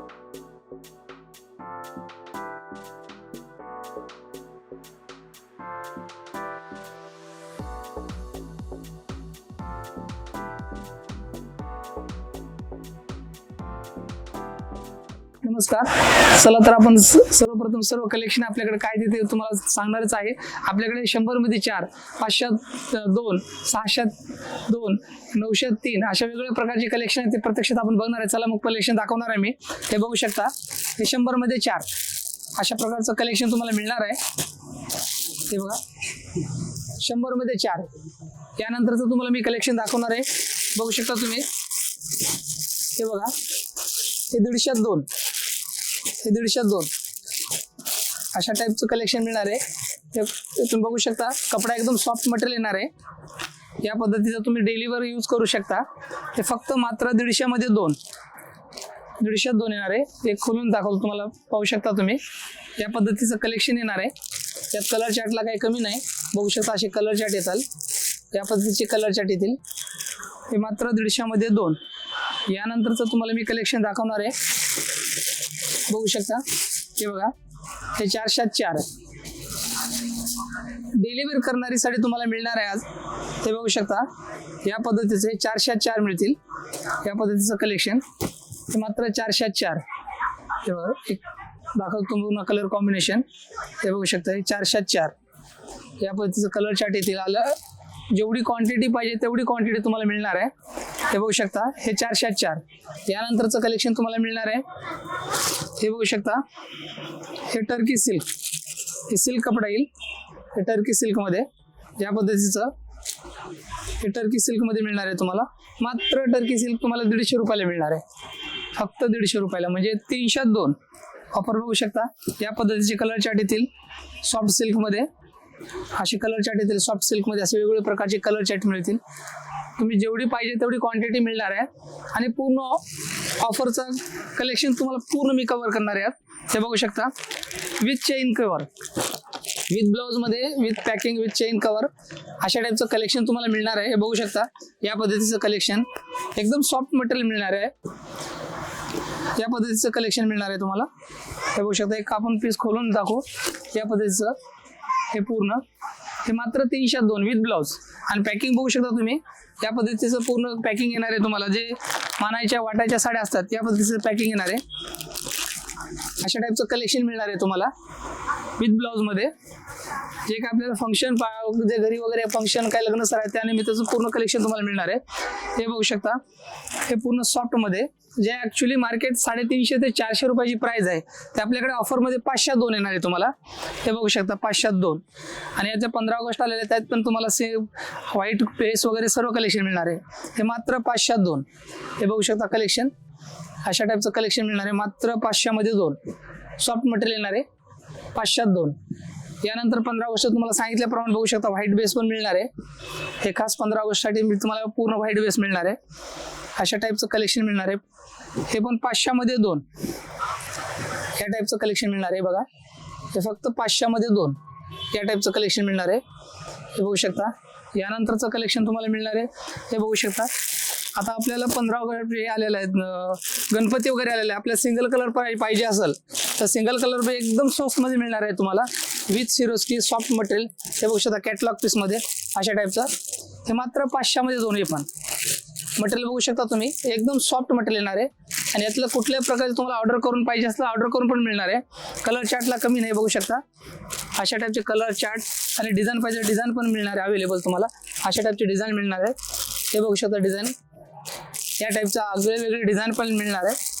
Thank you. नमस्कार. चला तर आपण स- सर्वप्रथम सर्व कलेक्शन आपल्याकडे काय देते तुम्हाला सांगणारच आहे. आपल्याकडे शंभरमध्ये चार पाचशात दोन सहाशात दोन नऊशे तीन अशा वेगवेगळ्या प्रकारचे कलेक्शन आहे ते प्रत्यक्षात आपण बघणार आहे. चला मग कलेक्शन दाखवणार आहे मी. हे बघू शकता. हे शंभरमध्ये चार. अशा प्रकारचं कलेक्शन तुम्हाला मिळणार आहे. ते बघा. शंभरमध्ये चार. यानंतरचं तुम्हाला मी कलेक्शन दाखवणार आहे. बघू शकता तुम्ही. हे बघा. हे दीडशेत दोन. हे दीडशेत दोन. अशा टाईपचं कलेक्शन मिळणार आहे. तुम्ही बघू शकता कपडा एकदम सॉफ्ट मटेरियल येणार आहे. या पद्धतीचं तुम्ही डेलीवर यूज करू शकता. हे फक्त मात्र दीडशेमध्ये दोन. दीडशेत दोन येणार आहे. एक खोलून दाखवतो तुम्हाला पाहू शकता तुम्ही. या पद्धतीचं कलेक्शन येणार आहे. यात कलर चार्टला काही कमी नाही. बघू शकता असे कलर चार्ट येतात. या पद्धतीचे कलर चार्ट येतील. हे मात्र दीडशेमध्ये दोन. यानंतरचं तुम्हाला मी कलेक्शन दाखवणार आहे. बघू शकता. हे बघा. हे चारशात चार डिलिव्हर करणारी साडी तुम्हाला मिळणार आहे आज. ते बघू शकता. या पद्धतीचे चारशात चार मिळतील. या पद्धतीचं कलेक्शन हे मात्र चारशात चार. हे बघा. एक दाखवतो कलर कॉम्बिनेशन हे बघू शकता. हे चारशात चार. या पद्धतीचं कलर चार्ट येतील आलं. जेवढी क्वांटिटी पाहिजे तेवढी क्वांटिटी तुम्हाला मिळणार आहे. हे बघू शकता हे चारशे चार. यानंतरचं कलेक्शन तुम्हाला मिळणार आहे. हे बघू शकता हे टर्की सिल्क हे सिल्क कपडा येईल. हे टर्की सिल्कमध्ये या पद्धतीचं हे टर्की सिल्कमध्ये मिळणार आहे तुम्हाला मात्र टर्की सिल्क तुम्हाला दीडशे रुपयाला मिळणार आहे. फक्त दीडशे रुपयाला म्हणजे तीनशेत दोन. ऑफर बघू शकता या पद्धतीचे कलर चार्ट येतील. सॉफ्ट सिल्कमध्ये असे कलर चार्ट येतील. सॉफ्ट सिल्कमध्ये असे वेगवेगळे प्रकारचे कलर चार्ट मिळतील. तुम्ही जेवढी पाहिजे तेवढी क्वांटिटी मिळणार आहे. आणि पूर्ण ऑफरचं कलेक्शन तुम्हाला पूर्ण मी कव्हर करणार आहे. हे बघू शकता. With chain cover with ब्लाऊजमध्ये with packing with chain cover अशा टाईपचं कलेक्शन तुम्हाला मिळणार आहे. हे बघू शकता. या पद्धतीचं कलेक्शन एकदम सॉफ्ट मटेरियल मिळणार आहे. या पद्धतीचं कलेक्शन मिळणार आहे तुम्हाला. हे बघू शकता. एक आपण पीस खोलून दाखवू. या पद्धतीचं. हे पूर्ण. हे मात्र तीनशे दोन विथ ब्लाऊज आणि पॅकिंग बघू शकता तुम्ही या पद्धतीचं पूर्ण पॅकिंग येणार आहे तुम्हाला. जे मानायच्या वाटायच्या साड्या असतात या पद्धतीचं पॅकिंग येणार आहे. अशा टाईपचं कलेक्शन मिळणार आहे तुम्हाला. विथ ब्लाऊजमध्ये जे काय आपल्याला फंक्शन जे घरी वगैरे फंक्शन काय लग्न सर आहे त्यानिमित्ताचं पूर्ण कलेक्शन तुम्हाला मिळणार आहे. हे बघू शकता. हे पूर्ण सॉफ्टमध्ये जे ॲक्च्युली मार्केट साडेतीनशे ते चारशे रुपयाची प्राईज आहे ते आपल्याकडे ऑफरमध्ये पाचशे दोन येणार आहे तुम्हाला. हे बघू शकता पाचशेत दोन. आणि याच्या पंधरा ऑगस्ट आलेले आहेत, त्यात पण तुम्हाला से व्हाईट पेस वगैरे सर्व कलेक्शन मिळणार आहे. हे मात्र पाचशेत दोन. हे बघू शकता कलेक्शन अशा टाईपचं कलेक्शन मिळणार आहे. मात्र पाचशेमध्ये दोन. सॉफ्ट मटेरियल येणार आहे. पाचशेत दोन. यानंतर पंधरा ऑगस्ट तुम्हाला सांगितल्याप्रमाणे बघू शकता व्हाईट बेस पण मिळणार आहे. हे खास पंधरा ऑगस्टसाठी मी तुम्हाला पूर्ण व्हाईट बेस मिळणार आहे. अशा टाईपचं कलेक्शन मिळणार आहे. हे पण पाचशेमध्ये दोन. या टाईपचं कलेक्शन मिळणार आहे बघा. हे फक्त पाचशेमध्ये दोन. या टाईपचं कलेक्शन मिळणार आहे. हे बघू शकता. यानंतरचं कलेक्शन तुम्हाला मिळणार आहे. हे बघू शकता. आता आपल्याला पंधरा ऑगस्ट हे आलेलं आहे. गणपती वगैरे आलेले आहे. आपल्याला सिंगल कलर पाहिजे असेल तर सिंगल कलर एकदम सॉफ्टमध्ये मिळणार आहे तुम्हाला. विथ सिरोस्की सॉफ्ट मटेरियल हे बघू शकता कॅटलॉग पीसमध्ये अशा टाईपचा हे मात्र पाचशेमध्ये दोन्ही पण. मटेरियल बघू शकता तुम्ही एकदम सॉफ्ट मटेरियल येणार आहे. आणि यातलं कुठल्याही प्रकारचं तुम्हाला ऑर्डर करून पाहिजे असलं ऑर्डर करून पण मिळणार आहे. कलर चार्टला कमी नाही बघू शकता. अशा टाईपचे कलर चार्ट आणि डिझाईन पाहिजे डिझाईन पण मिळणार आहे अवेलेबल तुम्हाला. अशा टाईपचे डिझाईन मिळणार आहे. हे बघू शकता डिझाईन या टाईपचा वेगवेगळी डिझाईन पण मिळणार आहे.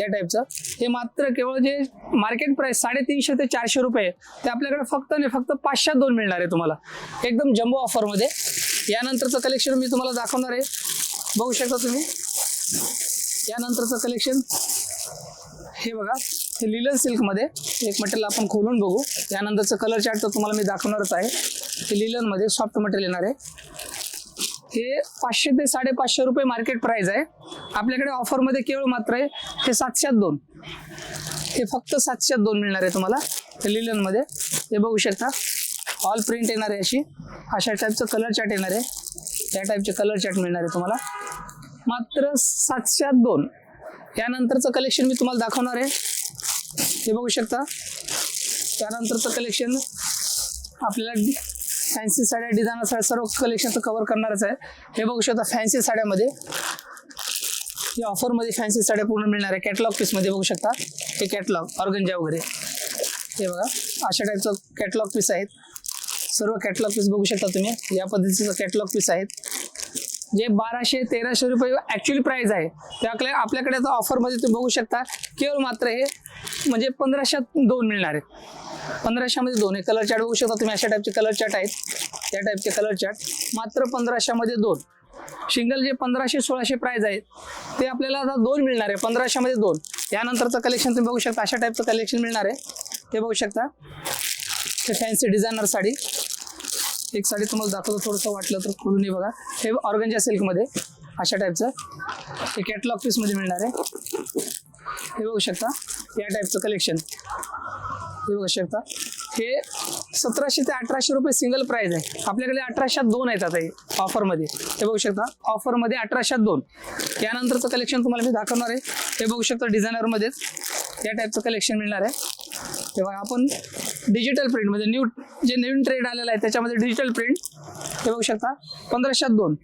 या टाईपचं हे मात्र केवळ जे मार्केट प्राइस साडेतीनशे ते चारशे रुपये ते आपल्याकडे फक्त आणि फक्त पाचशे दोन मिळणार आहे तुम्हाला. एकदम जम्बो ऑफरमध्ये यानंतरचं कलेक्शन मी तुम्हाला दाखवणार आहे. बघू शकता तुम्ही. यानंतरचं कलेक्शन हे बघा हे लिलन सिल्कमध्ये एक मटेरियल आपण खोलून बघू. यानंतरचं कलर चार्ट तर तुम्हाला मी दाखवणारच आहे. हे लिलनमध्ये सॉफ्ट मटेरियल येणार आहे. हे पाचशे ते साडेपाचशे रुपये मार्केट प्राइस आहे. आपल्याकडे ऑफरमध्ये केवळ मात्र आहे हे सातशेत दोन. हे फक्त सातशेत दोन मिळणार आहे तुम्हाला. लिलनमध्ये हे बघू शकता. ऑल प्रिंट येणार आहे अशी. अशा टाईपचं कलर चार्ट येणार आहे. या टाईपचे कलर चार्ट मिळणार आहे तुम्हाला. मात्र सातशेत दोन. यानंतरचं कलेक्शन मी तुम्हाला दाखवणार आहे. हे बघू शकता. त्यानंतरचं कलेक्शन आपल्याला फॅन्सी साड्या डिझायनर साड्या सर्व कलेक्शनचं कव्हर करणारच आहे. हे बघू शकता फॅन्सी साड्यामध्ये. या ऑफरमध्ये फॅन्सी साड्या पूर्ण मिळणार आहे. कॅटलॉग पीसमध्ये बघू शकता. हे कॅटलॉग ऑर्गंजा वगैरे. हे बघा अशा टाईपचं कॅटलॉग पीस आहेत. सर्व कॅटलॉग पीस बघू शकता तुम्ही. या पद्धतीचं कॅटलॉग पीस आहेत. जे बाराशे तेराशे रुपये ॲक्च्युली प्राईज आहे. त्याकडे आपल्याकडे आता ऑफरमध्ये तुम्ही बघू शकता. केवळ मात्र हे म्हणजे पंधराशेत दोन मिळणार आहेत पंधराशेमध्ये दोन. हे कलर चार्ट बघू शकता तुम्ही अशा टाईपचे कलर चार्ट आहेत. त्या टाईपचे कलर चार्ट मात्र पंधराशेमध्ये दोन. सिंगल जे पंधराशे सोळाशे प्राईज आहेत ते आपल्याला आता दोन मिळणार आहे. पंधराशेमध्ये दोन. यानंतरचं कलेक्शन तुम्ही बघू शकता. अशा टाईपचं कलेक्शन मिळणार आहे. ते बघू शकता. ते फॅन्सी डिझायनर साडी. एक साडी तुम्हाला दाखवतो. थोडंसं वाटलं तर खोलून बघा. हे ऑर्गनच्या सिल्कमध्ये अशा टाईपचं हे कॅटलॉग पीसमध्ये मिळणार आहे. हे बघू शकता. या टाईपचं कलेक्शन हे बघू शकता. हे सतराशे ते अठराशे रुपये सिंगल प्राईज आहे. आपल्याकडे अठराशेत दोन आहेत आता हे ऑफरमध्ये हे बघू शकता. ऑफरमध्ये अठराशेत दोन. यानंतरचं कलेक्शन तुम्हाला मी दाखवणार आहे. हे बघू शकता डिझायनरमध्येच या टाईपचं कलेक्शन मिळणार आहे. तेव्हा आपण डिजिटल प्रिंट म्हणजे न्यू जे नवीन ट्रेंड आलेला आहे त्याच्यामध्ये डिजिटल प्रिंट हे बघू शकता. पंधराशेत दोन.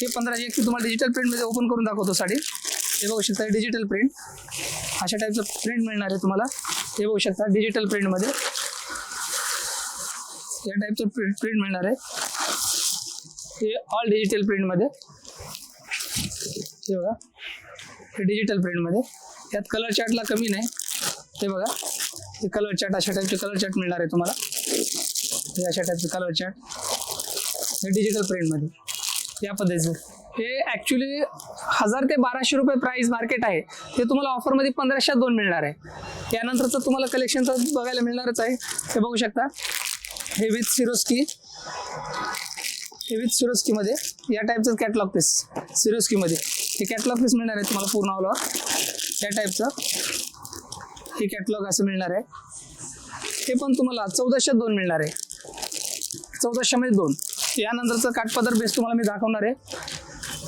हे पंधराशे एक तुम्हाला डिजिटल प्रिंटमध्ये ओपन करून दाखवतो साडी. हे बघू शकता डिजिटल प्रिंट अशा टाईपचं प्रिंट मिळणार आहे तुम्हाला. हे बघू शकता डिजिटल प्रिंटमध्ये या टाईपचं प्रिंट प्रिंट मिळणार आहे. हे ऑल डिजिटल प्रिंटमध्ये हे बघा. हे डिजिटल प्रिंटमध्ये यात कलर चार्टला कमी नाही. हे बघा. हे कलर चार्ट अशा टाईपचे कलर चार्ट मिळणार आहे तुम्हाला. हे अशा टाईपचे कलर चार्ट हे डिजिटल प्रिंटमध्ये या पद्धतीचं. हे ॲक्च्युली हजार ते बाराशे रुपये प्राईस मार्केट आहे. ते तुम्हाला ऑफरमध्ये पंधराशे दोन मिळणार आहे. यानंतरचं तुम्हाला कलेक्शनचं बघायला मिळणारच आहे. हे बघू शकता. हे विथ सिरोस्की हे विथ सिरोस्कीमध्ये या टाईपचं कॅटलॉग पीस सिरोस्कीमध्ये हे कॅटलॉग पीस मिळणार आहे तुम्हाला पूर्ण ऑलवर या टाईपचं हे कॅटलॉग असं मिळणार आहे. हे पण तुम्हाला चौदाशे दोन मिळणार आहे. चौदाशेमध्ये दोन. यानंतरचं काठपदर बेस तुम्हाला मी दाखवणार आहे.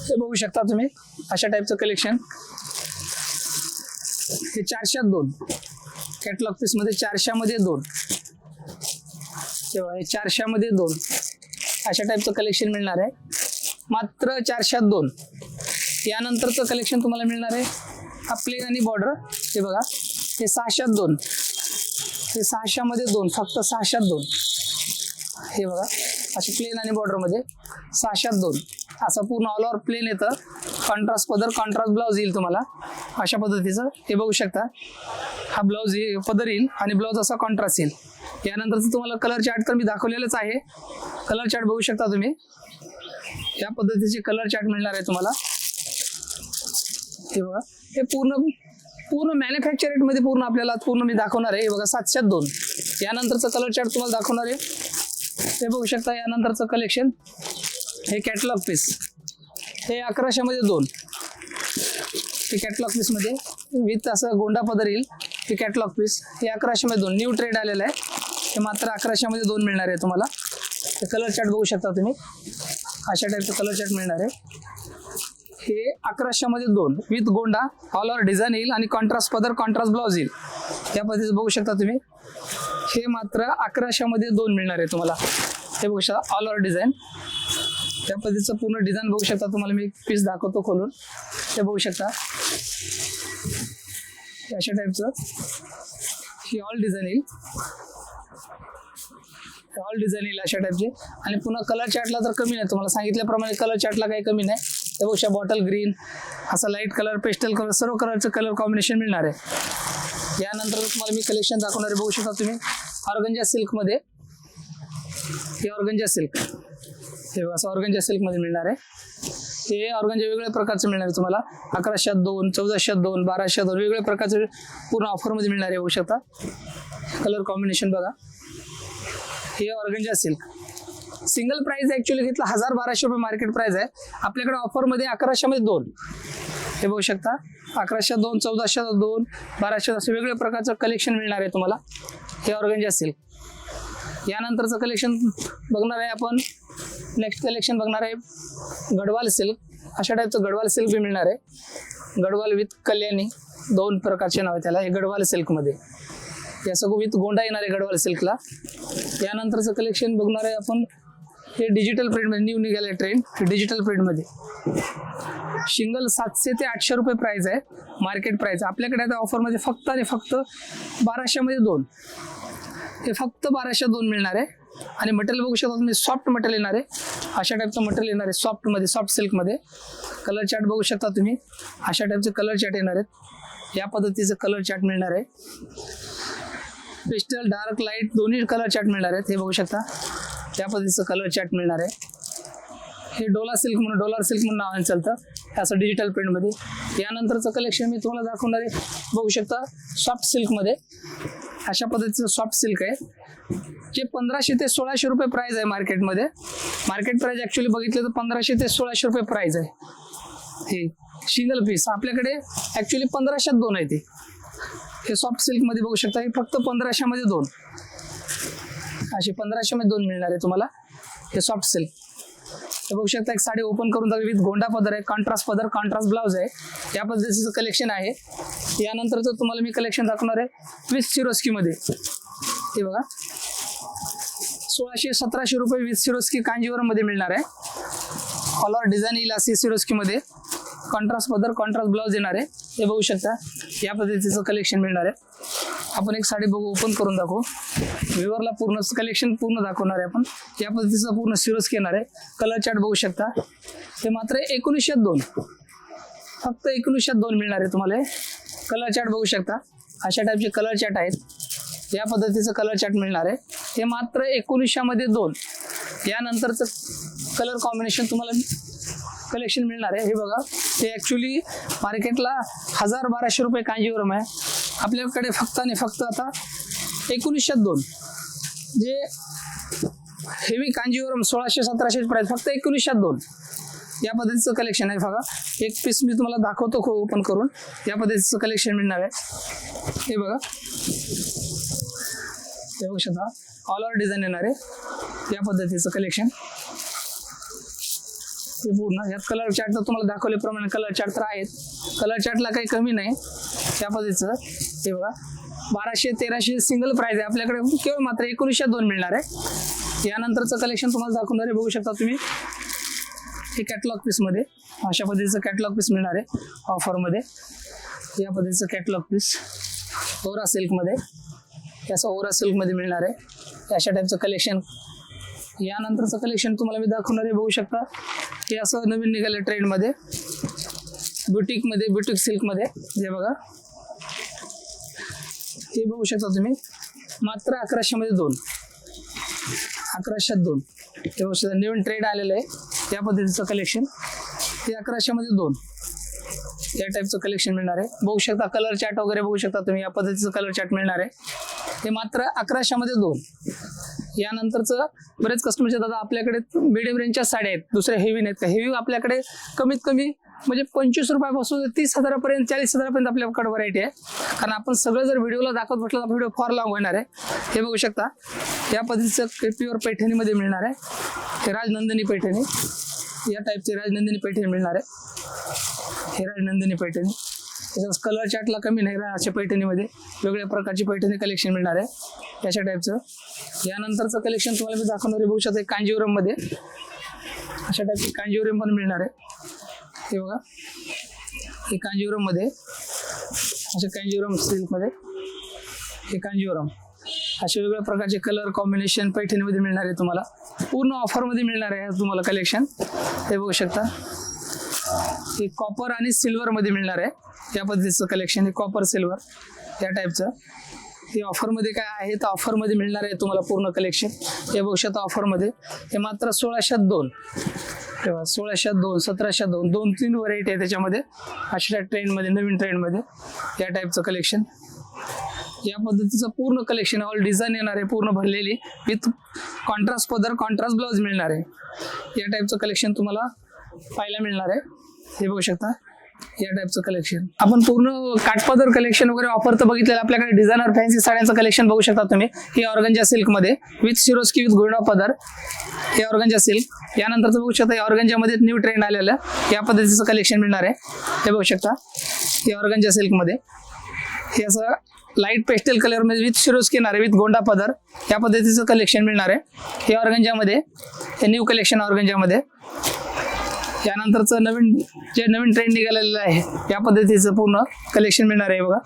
हे बघू शकता तुम्ही. अशा टाईपचं कलेक्शन हे चारशेत दोन. कॅटलॉग पीसमध्ये चारशेमध्ये दोन. तेव्हा हे चारशेमध्ये दोन. अशा टाईपचं कलेक्शन मिळणार आहे. मात्र चारशेत दोन. यानंतरचं कलेक्शन तुम्हाला मिळणार आहे. हा प्लेन आणि बॉर्डर हे बघा. हे सहाशात दोन. हे सहाशेमध्ये दोन. फक्त सहाशात दोन. हे बघा. असे प्लेन आणि बॉर्डरमध्ये सहाशेत दोन. असं पूर्ण ऑल ओव्हर प्लेन येतं. कॉन्ट्रास्ट पदर कॉन्ट्रास्ट ब्लाऊज येईल तुम्हाला. अशा पद्धतीचं. हे बघू शकता. हा ब्लाऊज पदर येईल आणि ब्लाऊज असा कॉन्ट्रास्ट येईल. यानंतरचं तुम्हाला कलर चार्ट तर मी दाखवलेलंच आहे. कलर चार्ट बघू शकता तुम्ही. या पद्धतीचे कलर चार्ट मिळणार आहे तुम्हाला. हे बघा. हे पूर्ण पूर्ण मॅन्युफॅक्चर रेटमध्ये पूर्ण आपल्याला पूर्ण मी दाखवणार आहे. हे बघा सातशेत दोन. यानंतरचं कलर चार्ट तुम्हाला दाखवणार आहे. हे बघू शकता यानंतरचं कलेक्शन हे कॅटलॉग पीस हे अकराशेमध्ये दोन. हे कॅटलॉग पीसमध्ये विथ असं गोंडा पदर येईल हे कॅटलॉग पीस हे अकराशेमध्ये दोन. न्यू ट्रेड आलेलं आहे. हे मात्र अकराशेमध्ये दोन मिळणार आहे तुम्हाला. हे कलर चार्ट बघू शकता तुम्ही. अशा टाईपचं कलर चार्ट मिळणार आहे. हे अकराशेमध्ये दोन. विथ गोंडा ऑल ओव्हर डिझाईन येईल आणि कॉन्ट्रास्ट पदर कॉन्ट्रास्ट ब्लाऊज येईल. या पद्धतीचं बघू शकता तुम्ही. हे मात्र अकराशेमध्ये दोन मिळणार आहे तुम्हाला. हे बघू शकता ऑल ओव्हर डिझाईन त्या पद्धतीचं पूर्ण डिझाईन बघू शकता. तुम्हाला मी पीस दाखवतो खोलून. ते बघू शकता. अशा टाईपचं ही ऑल डिझाईन येईल. ऑल डिझाईन येईल अशा टाईपचे आणि पुन्हा कलर चार्टला तर कमी नाही. तुम्हाला सांगितल्याप्रमाणे कलर चार्टला काही कमी नाही. त्या बघू बॉटल ग्रीन असा लाइट कलर पेस्टल कलर सर्व कलरचं कलर कॉम्बिनेशन मिळणार आहे. यानंतर तुम्हाला मी कलेक्शन दाखवणार आहे. बघू शकता तुम्ही. ऑर्गंजा सिल्कमध्ये. हे ऑर्गंजा सिल्क. हे बघा असं ऑर्गनच्या सिल्कमध्ये मिळणार आहे. हे ऑर्गनच्या वेगवेगळ्या प्रकारचं मिळणार आहे तुम्हाला. अकराशेत दोन चौदाशेत दोन बाराशे दोन वेगवेगळ्या प्रकारचे पूर्ण ऑफरमध्ये मिळणार आहे बघू शकता. कलर कॉम्बिनेशन बघा. हे ऑर्गनच्या सिल्क. सिंगल प्राइस ॲक्च्युली घेतलं हजार बाराशे रुपये मार्केट प्राइस आहे. आपल्याकडे ऑफरमध्ये अकराशेमध्ये दोन. हे बघू शकता. अकराशे दोन चौदाशे दोन बाराशे असे वेगवेगळ्या प्रकारचं कलेक्शन मिळणार आहे तुम्हाला. हे ऑर्गंजा सिल्क. यानंतरचं कलेक्शन बघणार आहे आपण. नेक्स्ट कलेक्शन बघणार आहे गडवाल सिल्क अशा टाईपचं गडवाल सिल्क बी मिळणार आहे. गडवाल विथ कल्याणी दोन प्रकारचे नाव आहे त्याला. हे गडवाल सिल्कमध्ये या सगळं विथ गोंडा येणार आहे गडवाल सिल्कला यानंतरचं कलेक्शन बघणार आहे आपण. हे डिजिटल प्रिंटमध्ये न्यू निघाले ट्रेंड हे डिजिटल प्रिंटमध्ये शिंगल सातशे ते आठशे रुपये प्राईज आहे. मार्केट प्राइस आपल्याकडे आता ऑफरमध्ये फक्त आणि फक्त बाराशेमध्ये दोन. हे फक्त बाराशे दोन मिळणार आहे. आणि मटेरियल बघू शकता तुम्ही सॉफ्ट मटेरियल येणार आहे. अशा टाईपचं मटेरियल येणार आहे सॉफ्टमध्ये सॉफ्ट सिल्कमध्ये कलर चार्ट बघू शकता तुम्ही. अशा टाईपचे कलर चार्ट येणार आहेत. या पद्धतीचं कलर चार्ट मिळणार आहे. पेस्टल डार्क लाइट दोन्ही कलर चार्ट मिळणार आहेत हे बघू शकता. त्या पद्धतीचं कलर चार्ट मिळणार आहे. हे डोला सिल्क म्हणून डोलार सिल्क म्हणून नावाने चालतं. असं डिजिटल प्रिंटमध्ये यानंतरचं कलेक्शन मी तुम्हाला दाखवणार आहे. बघू शकता सॉफ्ट सिल्कमध्ये अशा पद्धतीचं सॉफ्ट सिल्क आहे. जे पंधराशे ते सोळाशे रुपये प्राइस आहे मार्केटमध्ये मार्केट प्राइस ॲक्च्युली बघितलं तर पंधराशे ते सोळाशे रुपये प्राइस आहे. हे सिंगल पीस आपल्याकडे ॲक्च्युली पंधराशेत दोन आहे ते. हे सॉफ्ट सिल्कमध्ये बघू शकता. हे फक्त पंधराशेमध्ये दोन. असे पंधराशेमध्ये दोन मिळणार आहे तुम्हाला. हे सॉफ्ट सिल्क हे बघू शकता एक साडी ओपन करून दाखवी विथ गोंडा पदर आहे कॉन्ट्रास्ट पदर कॉन्ट्रास्ट ब्लाऊज आहे. या पद्धतीचं कलेक्शन आहे. यानंतरचं तुम्हाला मी कलेक्शन दाखवणार आहे विथ चिरोस्कीमध्ये हे बघा. सोळाशे सतराशे रुपये विथ सिरोस्की कांजीवरमध्ये मिळणार आहे. कॉलर डिझाईन येईल असे सिरोस्कीमध्ये कॉन्ट्रास्ट पदर कॉन्ट्रास्ट ब्लाऊज येणार आहे. हे बघू शकता या पद्धतीचं कलेक्शन मिळणार आहे. आपण एक साडी बघू ओपन करून दाखवू. व्ह्युअरला पूर्ण कलेक्शन पूर्ण दाखवणार आहे आपण. या पद्धतीचं पूर्ण सिरस घेणार आहे. कलर चार्ट बघू शकता. हे मात्र एकोणीसशे दोन. फक्त एकोणीसशे दोन मिळणार आहे तुम्हाला कलर चार्ट बघू शकता. अशा टाईपचे कलर चार्ट आहेत. या पद्धतीचं कलर चार्ट मिळणार आहे. हे मात्र एकोणीसशेमध्ये दोन. यानंतरचं कलर कॉम्बिनेशन तुम्हाला कलेक्शन मिळणार आहे. हे बघा. ते ॲक्च्युली मार्केटला हजार बाराशे रुपये कांजीवरम आहे. आपल्याकडे फक्त आणि फक्त आता एकोणीसशे दोन. जे हेवी कांजीवरम सोळाशे सतराशे प्राईस फक्त एकोणीसशे दोन. या पद्धतीचं कलेक्शन आहे बघा. एक पीस मी तुम्हाला दाखवतो खो ओपन करून. या पद्धतीचं कलेक्शन मिळणार आहे. हे बघा. हे बघू शकता. ऑल ओव्हर डिझाईन येणार आहे. या पद्धतीचं कलेक्शन हे पूर्ण. यात कलर चार्ट तर तुम्हाला दाखवल्याप्रमाणे कलर चार्ट तर आहेत. कलर चार्टला काही कमी नाही. त्या पद्धतीचं. हे बघा. बाराशे तेराशे सिंगल प्राईज आहे. आपल्याकडे केवळ मात्र एकोणीसशे दोन मिळणार आहे. यानंतरचं कलेक्शन तुम्हाला दाखवणार आहे बघू शकता तुम्ही. हे कॅटलॉग पीसमध्ये अशा पद्धतीचं कॅटलॉग पीस मिळणार आहे. ऑफरमध्ये या पद्धतीचं कॅटलॉग पीस ओरा सिल्कमध्ये हे ओरा सिल्कमध्ये मिळणार आहे. अशा टाईपचं कलेक्शन यानंतरचं कलेक्शन तुम्हाला मी दाखवणार आहे बघू शकता. हे असं नवीन निघालं ट्रेंडमध्ये ब्युटिकमध्ये ब्युटिक सिल्कमध्ये हे बघा. हे बघू शकता तुम्ही. मात्र अकराशेमध्ये दोन. अकराशेत दोन. हे बघू शकता नवीन ट्रेंड आलेलं आहे. त्या पद्धतीचं कलेक्शन ते अकराशेमध्ये दोन. या टाईपचं कलेक्शन मिळणार आहे. बघू शकता कलर चार्ट वगैरे बघू शकता तुम्ही. या पद्धतीचं कलर चार्ट मिळणार आहे. ते मात्र अकराशेमध्ये दोन. यानंतरचं बरेच कस्टमरचे दादा आपल्याकडे मिडियम रेंजच्या साड्या आहेत. दुसऱ्या हेवी नाहीत का? हेवी आपल्याकडे कमीत कमी म्हणजे पंचवीस रुपयापासून तीस हजारापर्यंत चाळीस हजारापर्यंत आपल्याकडे व्हरायटी आहे. कारण आपण सगळं जर व्हिडिओला दाखवत म्हटलं तर व्हिडिओ फार लाँग होणार आहे. हे बघू शकता. या पद्धतीचं प्युअर पैठणीमध्ये मिळणार आहे. हे राजनंदिनी पैठणी. या टाईपचे राजनंदिनी पैठणी मिळणार आहे. हे राजनंदिनी पैठणी. त्याच्यात कलर चार्टला कमी नाही रा अशा पैठणीमध्ये. वेगवेगळ्या प्रकारची पैठणी कलेक्शन मिळणार आहे. याच्या टाईपचं यानंतरचं कलेक्शन तुम्हाला मी दाखवणार आहे. बघू शकता कांजीवरममध्ये अशा टाईपचे कांजीवरम पण मिळणार आहे. हे बघा. हे कांजीवरममध्ये असे कांजीवरम सिल्कमध्ये हे कांजीवरम. असे वेगवेगळ्या प्रकारचे कलर कॉम्बिनेशन पैठणीमध्ये मिळणार आहे तुम्हाला. पूर्ण ऑफरमध्ये मिळणार आहे तुम्हाला कलेक्शन हे बघू शकता. हे कॉपर आणि सिल्वरमध्ये मिळणार आहे. या पद्धतीचं कलेक्शन हे कॉपर सिल्वर या टाईपचं हे ऑफरमध्ये काय आहे तर ऑफरमध्ये मिळणार आहे तुम्हाला पूर्ण कलेक्शन हे बघू शकता ऑफरमध्ये. हे मात्र सोळाशेत दोन. तेव्हा सोळाशेत दोन सतराशे दोन दोन तीन व्हरायटी आहे त्याच्यामध्ये. अशा ट्रेंडमध्ये नवीन ट्रेंडमध्ये या टाईपचं कलेक्शन या पद्धतीचं पूर्ण कलेक्शन ऑल डिझाईन येणार आहे पूर्ण भरलेली. विथ कॉन्ट्रास्ट पदर कॉन्ट्रास्ट ब्लाऊज मिळणार आहे. या टाईपचं कलेक्शन तुम्हाला पाहायला मिळणार आहे. हे बघू शकता. या टाईपचं कलेक्शन आपण पूर्ण काटपदर कलेक्शन वगैरे ऑफर तर बघितलेलं आपल्याकडे डिझायनर फॅन्सी साड्यांचं कलेक्शन बघू शकता तुम्ही. ही ऑर्गंजा सिल्कमध्ये विथ शिरोस्की विथ गुळणा पदर. हे ऑर्गनजा सिल्क. यानंतरचं बघू शकता या ऑर्गंजामध्ये न्यू ट्रेंड आलेलं. या पद्धतीचं कलेक्शन मिळणार आहे. हे बघू शकता हे ऑर्गंजा सिल्कमध्ये. हे असं लाइट पेस्टल कलरमध्ये विथ शिरोज किनारे विथ गोंडा पदर. या पद्धतीचं कलेक्शन मिळणार आहे. हे ऑर्गंजामध्ये हे न्यू कलेक्शन ऑर्गंजामध्ये. त्यानंतरचं नवीन जे नवीन ट्रेंड निघालेलं आहे या पद्धतीचं पूर्ण कलेक्शन मिळणार आहे बघा.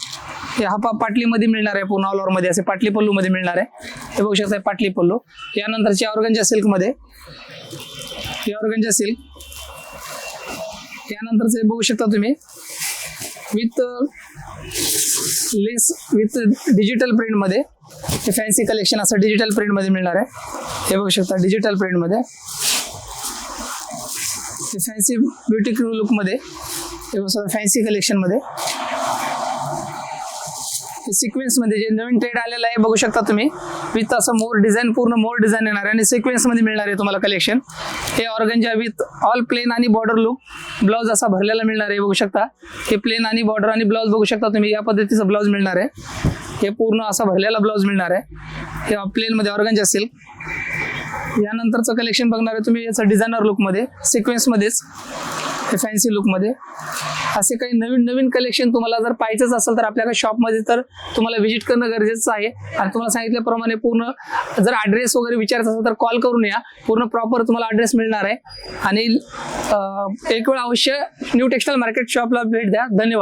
हे हा पा पाटलीमध्ये मिळणार आहे पूर्ण ऑल ओव्हरमध्ये असे पाटली पल्लूमध्ये मिळणार आहे. हे बघू शकता पाटली पल्लू यानंतरचे ऑर्गंजा सिल्कमध्ये. हे ऑर्गंजा सिल्क. हे बघू शकता तुम्ही. विथ लेस विथ डिजिटल प्रिंटमध्ये हे फॅन्सी कलेक्शन असं डिजिटल प्रिंटमध्ये मिळणार आहे. हे बघू शकता डिजिटल प्रिंटमध्ये फॅन्सी ब्युटी लुकमध्ये फॅन्सी कलेक्शनमध्ये सिक्वेन्समध्ये जे नवीन ट्रेड आलेलं आहे बघू शकता तुम्ही. विथ असं मोर डिझाईन पूर्ण मोर डिझाईन येणार आहे. आणि सिक्वेन्समध्ये मिळणार आहे तुम्हाला कलेक्शन हे ऑर्गनजा विथ ऑल प्लेन आणि बॉर्डर लुक ब्लाऊज असा भरलेला मिळणार आहे बघू शकता. हे प्लेन आणि बॉर्डर आणि ब्लाऊज बघू शकता तुम्ही. या पद्धतीचं ब्लाऊज मिळणार आहे. हे पूर्ण असा भरलेला ब्लाऊज मिळणार आहे. हे प्लेनमध्ये ऑर्गंजा सिल्क यानंतरचं कलेक्शन बघणार आहे तुम्ही याचं डिझायनर लुकमध्ये सिक्वेन्समध्येच फॅन्सी लुकमध्ये असे काही नवीन नवीन कलेक्शन तुम्हाला जर पाहिजेच असेल तर आपल्याकडे शॉपमध्ये तर तुम्हाला व्हिजिट करणं गरजेचं आहे. आणि तुम्हाला सांगितल्याप्रमाणे पूर्ण जर ॲड्रेस वगैरे विचारायचं असेल तर कॉल करून या. पूर्ण प्रॉपर तुम्हाला ॲड्रेस मिळणार आहे. आणि एक वेळ अवश्य न्यू टेक्स्टाईल मार्केट शॉपला भेट द्या. धन्यवाद.